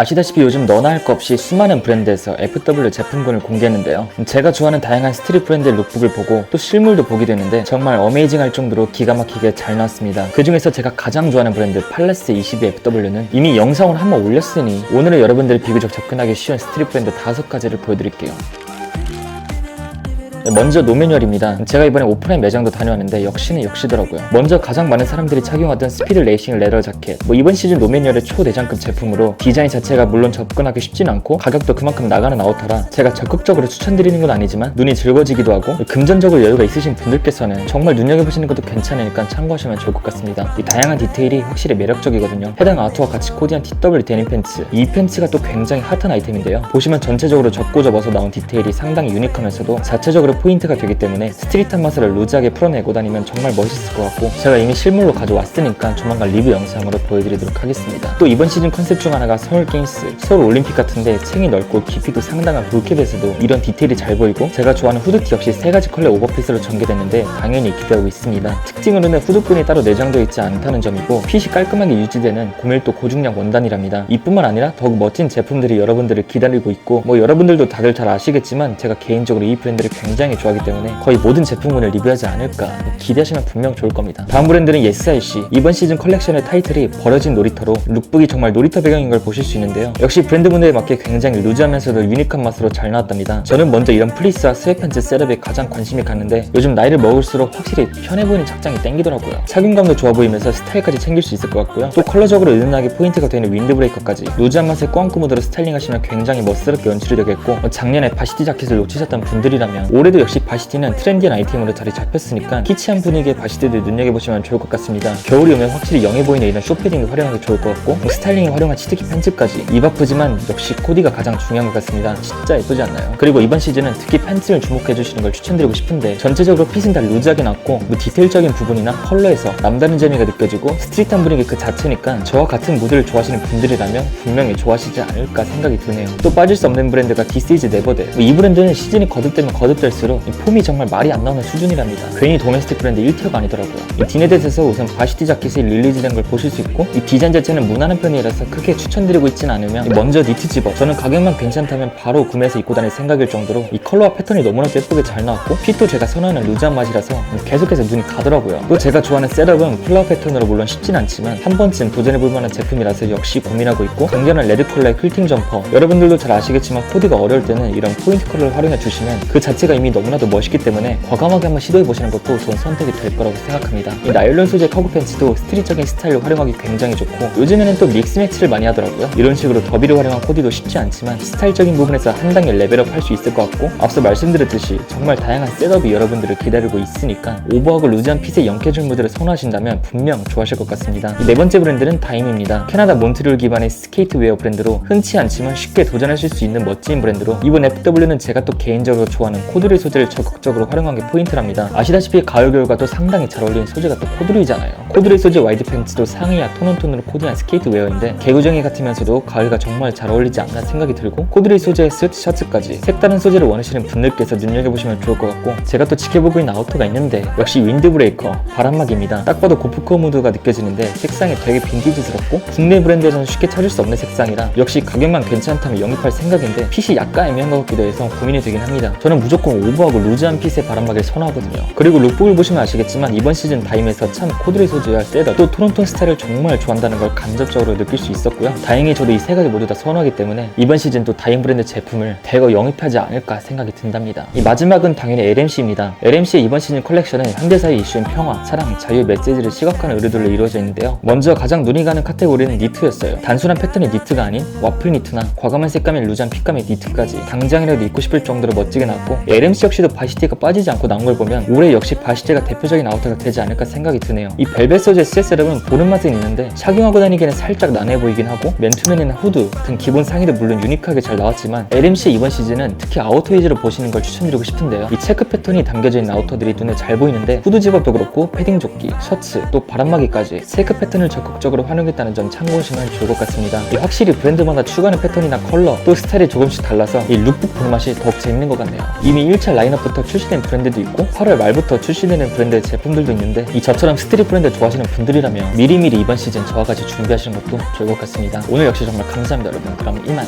아시다시피 요즘 너나 할거 없이 수많은 브랜드에서 FW 제품군을 공개했는데요. 제가 좋아하는 다양한 스트릿 브랜드의 룩북을 보고 또 실물도 보게 되는데 정말 어메이징할 정도로 기가 막히게 잘 나왔습니다. 그 중에서 제가 가장 좋아하는 브랜드 팔레스 22 FW는 이미 영상을 한번 올렸으니 오늘은 여러분들이 비교적 접근하기 쉬운 스트릿 브랜드 다섯 가지를 보여드릴게요. 네, 먼저 노매뉴얼입니다. 제가 이번에 오프라인 매장도 다녀왔는데 역시는 역시더라고요. 먼저 가장 많은 사람들이 착용하던 스피드 레이싱 레더 자켓. 뭐 이번 시즌 노매뉴얼의 초대장급 제품으로 디자인 자체가 물론 접근하기 쉽진 않고 가격도 그만큼 나가는 아우터라 제가 적극적으로 추천드리는 건 아니지만 눈이 즐거지기도 하고 금전적으로 여유가 있으신 분들께서는 정말 눈여겨보시는 것도 괜찮으니까 참고하시면 좋을 것 같습니다. 이 다양한 디테일이 확실히 매력적이거든요. 해당 아우터와 같이 코디한 TW 데님 팬츠. 이 팬츠가 또 굉장히 핫한 아이템인데요. 보시면 전체적으로 접고 접어서 나온 디테일이 상당히 유니크하면서도 자체적으로 포인트가 되기 때문에 스트릿한 맛을 루즈하게 풀어내고 다니면 정말 멋있을 것 같고 제가 이미 실물로 가져왔으니까 조만간 리뷰 영상으로 보여드리도록 하겠습니다. 또 이번 시즌 컨셉 중 하나가 서울 게임스, 서울 올림픽 같은데 챙이 넓고 깊이도 상당한 볼캡에서도 이런 디테일이 잘 보이고 제가 좋아하는 후드티 역시 세 가지 컬러 오버핏으로 전개됐는데 당연히 기대하고 있습니다. 특징으로는 후드끈이 따로 내장되어 있지 않다는 점이고 핏이 깔끔하게 유지되는 고밀도 고중량 원단이랍니다. 이뿐만 아니라 더욱 멋진 제품들이 여러분들을 기다리고 있고 뭐 여러분들도 다들 잘 아시겠지만 제가 개인적으로 이 브랜드를 굉장히 좋아하기 때문에 거의 모든 제품군을 리뷰하지 않을까 기대하시면 분명 좋을 겁니다. 다음 브랜드는 예스아이씨 이번 시즌 컬렉션의 타이틀이 버려진 놀이터로 룩북이 정말 놀이터 배경인 걸 보실 수 있는데요. 역시 브랜드분들에 맞게 굉장히 루즈하면서도 유니크한 맛으로 잘 나왔답니다. 저는 먼저 이런 플리스와 스웨팬츠 셋업에 가장 관심이 갔는데 요즘 나이를 먹을수록 확실히 편해 보이는 착장이 땡기더라고요. 착용감도 좋아 보이면서 스타일까지 챙길 수 있을 것 같고요. 또 컬러적으로 은은하게 포인트가 되는 윈드브레이커까지 루즈한 맛의 꽝꾸 무드로 스타일링하시면 굉장히 멋스럽게 연출이 되겠고 뭐 작년에 바시티 자켓을 놓치셨던 분들이라면 올해 도 역시 바시티는 트렌디한 아이템으로 자리 잡혔으니까 키치한 분위기의 바시티들 눈여겨보시면 좋을 것 같습니다. 겨울이 오면 확실히 영해 보이는 이런 쇼패딩도 활용하기 좋을 것 같고 뭐 스타일링에 활용한 치트키 팬츠까지 입 아프지만 역시 코디가 가장 중요한 것 같습니다. 진짜 예쁘지 않나요? 그리고 이번 시즌은 특히 팬츠를 주목해주시는 걸 추천드리고 싶은데 전체적으로 핏은 다 루즈하게 났고 뭐 디테일적인 부분이나 컬러에서 남다른 재미가 느껴지고 스트릿한 분위기 그 자체니까 저와 같은 무드를 좋아하시는 분들이라면 분명히 좋아하시지 않을까 생각이 드네요. 또 빠질 수 없는 브랜드가 디스 이즈 네버데 뭐이 브랜드는 시즌이 거듭되면 거듭될수록 이 폼이 정말 말이 안 나오는 수준이랍니다. 괜히 도메스틱 브랜드 1티어가 아니더라고요. 이 디네댓에서 우선 바시티 자켓이 릴리즈된 걸 보실 수 있고 이 디자인 자체는 무난한 편이라서 크게 추천드리고 있진 않으면 먼저 니트 집업 저는 가격만 괜찮다면 바로 구매해서 입고 다닐 생각일 정도로 이 컬러와 패턴이 너무나도 예쁘게 잘 나왔고 핏도 제가 선호하는 루즈한 맛이라서 계속해서 눈이 가더라고요. 또 제가 좋아하는 셋업은 플라워 패턴으로 물론 쉽진 않지만 한 번쯤 도전해볼 만한 제품이라서 역시 고민하고 있고 강렬한 레드 컬러의 퀼팅 점퍼 여러분들도 잘 아시겠지만 코디가 어려울 때는 이런 포인트 컬러를 활용해 주시면 그 자체가 이미 너무나도 멋있기 때문에 과감하게 한번 시도해 보시는 것도 좋은 선택이 될 거라고 생각합니다. 이 나일론 소재 커브 팬츠도 스트릿적인 스타일로 활용하기 굉장히 좋고 요즘에는 또 믹스 매치를 많이 하더라고요. 이런 식으로 더비를 활용한 코디도 쉽지 않지만 스타일적인 부분에서 한 단계 레벨업 할 수 있을 것 같고 앞서 말씀드렸듯이 정말 다양한 셋업이 여러분들을 기다리고 있으니까 오버하고 루즈한 핏의 영캐줄 무드를 선호하신다면 분명 좋아하실 것 같습니다. 이네 번째 브랜드는 다임입니다. 캐나다 몬트리올 기반의 스케이트웨어 브랜드로 흔치 않지만 쉽게 도전하실 수 있는 멋진 브랜드로 이번 FW는 제가 또 개인적으로 좋아하는 코드리 소재를 적극적으로 활용한 게 포인트랍니다. 아시다시피 가을 겨울과도 상당히 잘 어울리는 소재가 또 코드리잖아요. 코드리 소재 와이드 팬츠도 상의와 톤온톤으로 코디한 스케이트 웨어인데 개구쟁이 같으면서도 가을과 정말 잘 어울리지 않나 생각이 들고 코드리 소재의 스웨트 셔츠까지 색다른 소재를 원하시는 분들께서 눈여겨보시면 좋을 것 같고 제가 또 지켜보고 있는 아우터가 있는데 역시 윈드브레이커 바람막이입니다. 딱 봐도 고프코 무드가 느껴지는데 색상이 되게 빈티지스럽고 국내 브랜드에서는 쉽게 찾을 수 없는 색상이라 역시 가격만 괜찮다면 영입할 생각인데 핏이 약간 애매한 것 같기도 해서 고민이 되긴 합니다. 저는 무조건 오버하고 루즈한 핏의 바람막이를 선호하거든요. 그리고 룩북을 보시면 아시겠지만 이번 시즌 다임에서 참 코드리 소재와 셋업 또 토론톤 스타일을 정말 좋아한다는 걸 간접적으로 느낄 수 있었고요. 다행히 저도 이 세 가지 모두 다 선호하기 때문에 이번 시즌 또 다임 브랜드 제품을 대거 영입하지 않을까 생각이 든답니다. 이 마지막은 당연히 LMC입니다. LMC의 이번 시즌 컬렉션은 현대사의 이슈인 평화, 사랑, 자유 메시지를 시각화하는 의도들로 이루어져 있는데요. 먼저 가장 눈이 가는 카테고리는 니트였어요. 단순한 패턴의 니트가 아닌 와플 니트나 과감한 색감의 루즈한 핏감의 니트까지 당장이라도 입고 싶을 정도로 멋지게 나왔고 LMC 역시도 바시티가 빠지지 않고 나온 걸 보면 올해 역시 바시티가 대표적인 아우터가 되지 않을까 생각이 드네요. 이 벨벳 소재 스웨스럽은 보는 맛은 있는데 착용하고 다니기에는 살짝 난해 보이긴 하고 맨투맨이나 후드 등 기본 상의도 물론 유니크하게 잘 나왔지만 LMC 이번 시즌은 특히 아우터 위주로 보시는 걸 추천드리고 싶은데요. 이 체크 패턴이 담겨져 있는 아우터들이 눈에 잘 보이는데 후드 집업도 그렇고 패딩 조끼, 셔츠, 또 바람막이까지 체크 패턴을 적극적으로 활용했다는 점 참고하시면 좋을 것 같습니다. 이 확실히 브랜드마다 추가하는 패턴이나 컬러 또 스타일이 조금씩 달라서 이 룩북 보는 맛이 더욱 재밌는 것 같네요. 이미 1차 오피셜 라인업부터 출시된 브랜드도 있고 8월 말부터 출시되는 브랜드의 제품들도 있는데 이 저처럼 스트릿 브랜드 좋아하시는 분들이라면 미리미리 이번 시즌 저와 같이 준비하시는 것도 좋을 것 같습니다. 오늘 역시 정말 감사합니다 여러분. 그럼 이만.